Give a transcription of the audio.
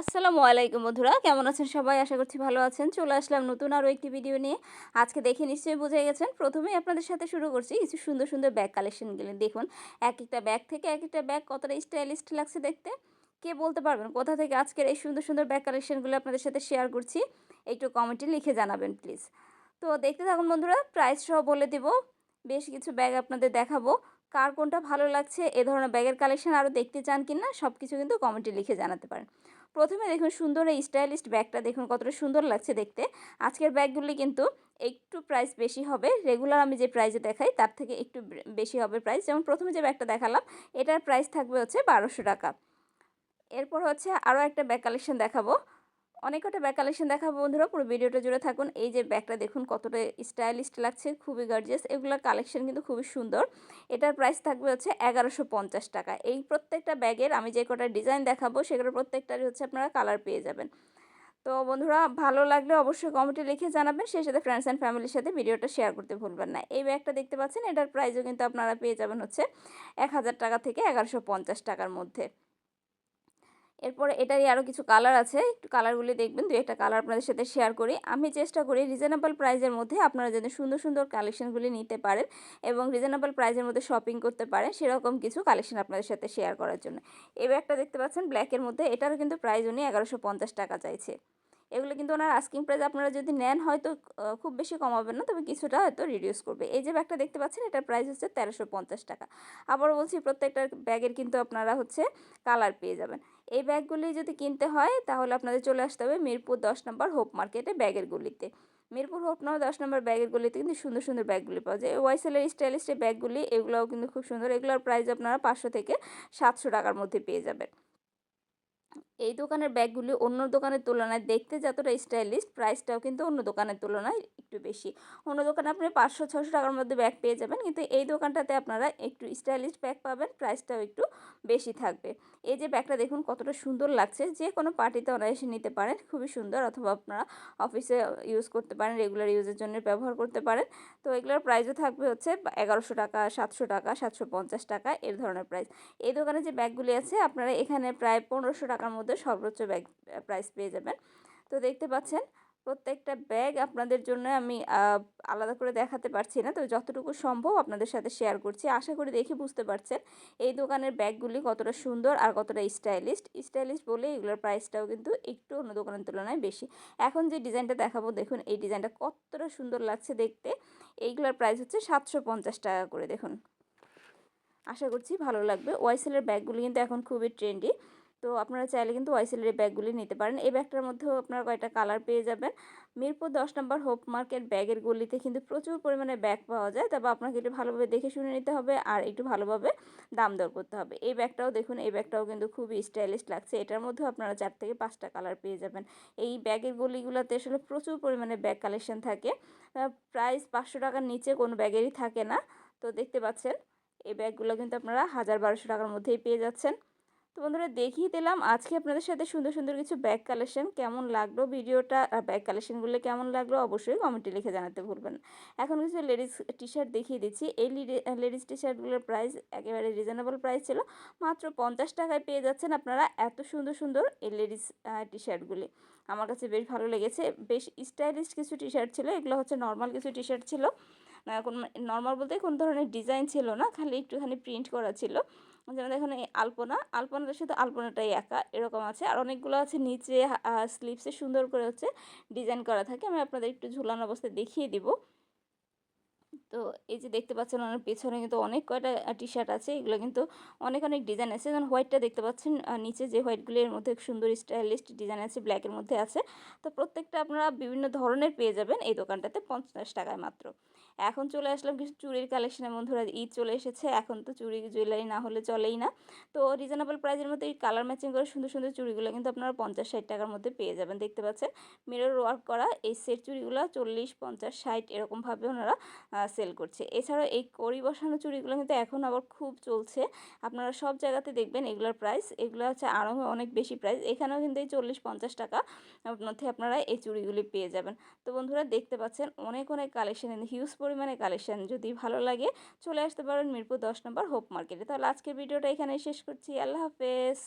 আসসালামু আলাইকুম বন্ধুরা, কেমন আছেন সবাই? আশা করছি ভালো আছেন। চলে আসলাম নতুন আরও একটি ভিডিও নিয়ে। আজকে দেখে নিশ্চয়ই বুঝে গেছেন। প্রথমেই আপনাদের সাথে শুরু করছি কিছু সুন্দর সুন্দর ব্যাগ কালেকশনগুলি দেখুন, এক একটা ব্যাগ থেকে এক একটা ব্যাগ কতটা স্টাইলিস্ট লাগছে দেখতে? কে বলতে পারবেন? কোথা থেকে আজকের এই সুন্দর সুন্দর ব্যাগ কালেকশনগুলো আপনাদের সাথে শেয়ার করছি? একটু কমেন্টে লিখে জানাবেন প্লিজ তো দেখতে থাকুন বন্ধুরা প্রাইস সহ বলে দেব। বেশ কিছু ব্যাগ আপনাদের দেখাবো। কার কোনটা ভালো লাগছে, এ ধরনের ব্যাগের কালেকশন আরও দেখতে চান কি না সব কিছু কিন্তু কমেন্টে লিখে জানাতে পারেন। প্রথমে দেখুন সুন্দর এই স্টাইলিস্ট ব্যাগটা, দেখুন কতটা সুন্দর লাগছে দেখতে। আজকের ব্যাগগুলি কিন্তু একটু প্রাইস বেশি হবে রেগুলার আমি যে প্রাইসে দেখাই তার থেকে একটু বেশি হবে প্রাইস যেমন প্রথমে যে ব্যাগটা দেখালাম, এটার প্রাইস থাকবে হচ্ছে বারোশো টাকা। এরপর হচ্ছে আরও একটা ব্যাগ কালেকশন দেখাবো। অনেক কটা ব্যাগ কালেকশন দেখাবো বন্ধুরা, পুরো ভিডিওটা জুড়ে থাকুন। এই যে ব্যাগটা দেখুন, কতটা স্টাইলিস্ট লাগছে, খুবই গার্জিয়াস এগুলোর কালেকশন কিন্তু খুবই সুন্দর। এটার প্রাইস থাকবে হচ্ছে এগারোশো পঞ্চাশ টাকা। এই প্রত্যেকটা ব্যাগের আমি যে কটা ডিজাইন দেখাবো, সেগুলো প্রত্যেকটারই হচ্ছে আপনারা কালার পেয়ে যাবেন। তো বন্ধুরা, ভালো লাগলে অবশ্যই কমেন্টে লিখে জানাবেন। সেই সাথে ফ্রেন্ডস অ্যান্ড ফ্যামিলির সাথে ভিডিওটা শেয়ার করতে ভুলবেন না। এই ব্যাগটা দেখতে পাচ্ছেন, এটার প্রাইসও কিন্তু আপনারা পেয়ে যাবেন হচ্ছে এক হাজার টাকা থেকে এগারোশো পঞ্চাশ টাকার মধ্যে। এরপরে এটারই আরও কিছু কালার আছে। একটু কালারগুলি দেখবেন দু একটা কালার আপনাদের সাথে শেয়ার করি। আমি চেষ্টা করি রিজনেবল প্রাইজের মধ্যে আপনারা যেন সুন্দর সুন্দর কালেকশনগুলি নিতে পারেন এবং রিজনেবল প্রাইজের মধ্যে শপিং করতে পারেন সেরকম কিছু কালেকশন আপনাদের সাথে শেয়ার করার জন্য। এবার একটা দেখতে পাচ্ছেন ব্ল্যাকের মধ্যে, এটারও কিন্তু প্রাইস উনি এগারোশো টাকা চাইছে। এগুলো কিন্তু ওনার আস্কিং প্রাইস আপনারা যদি নেন হয়তো খুব বেশি কমাবেন না, তবে কিছুটা হয়তো রিডিউস করবে। এই যে ব্যাগটা দেখতে পাচ্ছেন, এটার প্রাইস হচ্ছে তেরোশো পঞ্চাশ টাকা। আবারও বলছি, প্রত্যেকটা ব্যাগের কিন্তু আপনারা হচ্ছে কালার পেয়ে যাবেন। এই ব্যাগগুলি যদি কিনতে হয়, তাহলে আপনাদের চলে আসতে হবে মিরপুর দশ নম্বর হোপ মার্কেটে ব্যাগের গুলিতে। মিরপুর হোপ নম্বর দশ নম্বর ব্যাগের গুলিতে কিন্তু সুন্দর সুন্দর ব্যাগগুলি পাওয়া যায়। ওয়াইসেলের স্টাইলিশ ব্যাগগুলি, এগুলোও কিন্তু খুব সুন্দর। এগুলোর প্রাইস আপনারা পাঁচশো থেকে সাতশো টাকার মধ্যে পেয়ে যাবেন। এই দোকানের ব্যাগগুলি অন্য দোকানের তুলনায় দেখতে যতটা স্টাইলিশ প্রাইসটাও কিন্তু অন্য দোকানের তুলনায় একটু বেশি। অন্য দোকানে আপনি পাঁচশো ছশো টাকার মধ্যে ব্যাগ পেয়ে যাবেন। কিন্তু এই দোকানটাতে আপনারা একটু স্টাইলিশ ব্যাগ পাবেন প্রাইসটাও একটু বেশি থাকবে। এই যে ব্যাগটা দেখুন, কতটা সুন্দর লাগছে। যে কোনো পার্টিতে অনায়াসে নিতে পারেন। খুবই সুন্দর। অথবা আপনারা অফিসে ইউজ করতে পারেন রেগুলার ইউজের জন্য ব্যবহার করতে পারেন। তো এগুলোর প্রাইসও থাকবে হচ্ছে এগারোশো টাকা, সাতশো টাকা, সাতশো পঞ্চাশ টাকা, এর ধরনের প্রাইস এই দোকানে যে ব্যাগগুলি আছে, আপনারা এখানে প্রায় পনেরোশো টাকার মধ্যে সর্বোচ্চ ব্যাগ প্রাইস পেয়ে যাবেন। তো দেখতে পাচ্ছেন প্রত্যেকটা ব্যাগ আপনাদের জন্য আমি আলাদা করে দেখাতে পারছি না। তো যতটুকু সম্ভব আপনাদের সাথে শেয়ার করছি। আশা করি দেখে বুঝতে পারছেন এই দোকানের ব্যাগগুলি কতটা সুন্দর আর কতটা স্টাইলিস্ট স্টাইলিশ বলে এগুলোর প্রাইসটাও কিন্তু একটু অন্য দোকানের তুলনায় বেশি। এখন যে ডিজাইনটা দেখাবো, দেখুন এই ডিজাইনটা কতটা সুন্দর লাগছে দেখতে। এইগুলোর প্রাইস হচ্ছে সাতশো পঞ্চাশ টাকা করে, দেখুন। আশা করছি ভালো লাগবে। ওয়াইসেলের ব্যাগগুলি কিন্তু এখন খুবই ট্রেন্ডি তো আপনারা চাইলে কিন্তু ওয়াইসেলের এই ব্যাগগুলি নিতে পারেন। এই ব্যাগটার মধ্যেও আপনারা কয়েকটা কালার পেয়ে যাবেন। মিরপুর দশ নম্বর হোপ মার্কেট ব্যাগের গলিতে কিন্তু প্রচুর পরিমাণে ব্যাগ পাওয়া যায়। তবে আপনাকে একটু ভালোভাবে দেখে শুনে নিতে হবে আর একটু ভালোভাবে দাম দর করতে হবে। এই ব্যাগটাও দেখুন, এই ব্যাগটাও কিন্তু খুবই স্টাইলিশ লাগছে। এটার মধ্যেও আপনারা চার থেকে পাঁচটা কালার পেয়ে যাবেন। এই ব্যাগের গলিগুলোতে আসলে প্রচুর পরিমাণে ব্যাগ কালেকশন থাকে। প্রাইস পাঁচশো টাকার নিচে কোনো ব্যাগেরই থাকে না। তো দেখতে পাচ্ছেন, এই ব্যাগগুলো কিন্তু আপনারা হাজার বারোশো টাকার মধ্যেই পেয়ে যাচ্ছেন। বন্ধুরা দেখিয়ে দিলাম। আজকে আপনাদের সাথে সুন্দর সুন্দর কিছু ব্যাগ কালেকশন কেমন লাগল? ভিডিওটা ব্যাগ কালেকশনগুলো কেমন লাগল? অবশ্যই কমেন্টে লিখে জানাতে ভুলবেন এখন কিছু লেডিস টি শার্ট দেখিয়ে দিচ্ছি। এই লেডিস টি শার্টগুলোর প্রাইস একেবারে রিজনেবল প্রাইস ছিল। মাত্র পঞ্চাশ টাকায় পেয়ে যাচ্ছেন আপনারা এত সুন্দর সুন্দর এই লেডিস টি শার্টগুলি আমার কাছে বেশ ভালো লেগেছে। বেশ স্টাইলিশ কিছু টি শার্ট ছিল। এগুলো হচ্ছে নর্মাল কিছু টি শার্ট ছিল কোন নর্মাল বলতে কোনো ধরনের ডিজাইন ছিল না। খালি একটুখানি প্রিন্ট করা ছিল। যেমন দেখুন এই আলপনা, আলপনাটা শুধু আলপনাটাই একা, এরকম আছে। আর অনেকগুলো আছে নিচে স্লিপসে সুন্দর করে হচ্ছে ডিজাইন করা থাকে। আমি আপনাদের একটু ঝুলানো অবস্থায় দেখিয়ে দিব। তো এই যে দেখতে পাচ্ছেন ওনার পেছনে কিন্তু অনেক কয়টা টি শার্ট আছে। এগুলো কিন্তু অনেক অনেক ডিজাইন আছে। যেমন হোয়াইটটা দেখতে পাচ্ছেন নিচে যে হোয়াইটগুলির মধ্যে সুন্দর স্টাইলিস্ট ডিজাইন আছে ব্ল্যাকের মধ্যে আছে। তো প্রত্যেকটা আপনারা বিভিন্ন ধরনের পেয়ে যাবেন এই দোকানটাতে পঞ্চাশ টাকায় মাত্র। এখন চলে আসলাম কিছু চুরির কালেকশনের বন্ধুরা, ঈদ চলে এসেছে, এখন তো চুরি জুয়েলারি না হলে চলেই না। তো রিজনেবল প্রাইসের মধ্যে এই কালার ম্যাচিং করে সুন্দর সুন্দর চুড়িগুলো কিন্তু আপনারা পঞ্চাশ ষাট টাকার মধ্যে পেয়ে যাবেন। দেখতে পাচ্ছেন মিরর ওয়ার্ক করা এই সেট চুড়িগুলো চল্লিশ, পঞ্চাশ, ষাট এরকমভাবে ওনারা সেল করছে। এছাড়াও এই কড়ি বসানো চুড়িগুলো কিন্তু এখন আবার খুব চলছে। আপনারা সব জায়গাতে দেখবেন এগুলোর প্রাইস এগুলো হচ্ছে আরও অনেক বেশি প্রাইস এখানেও কিন্তু এই চল্লিশ, পঞ্চাশ টাকা মধ্যে আপনারা এই চুড়িগুলি পেয়ে যাবেন। তো বন্ধুরা, দেখতে পাচ্ছেন, অনেক অনেক কালেকশন হিউজ পরিমাণে কালেকশন যদি ভালো লাগে, চলে আসতে পারেন মিরপুর দশ নম্বর হোপ মার্কেটে তাহলে আজকের ভিডিওটা এখানে শেষ করছি। আল্লাহ হাফেজ।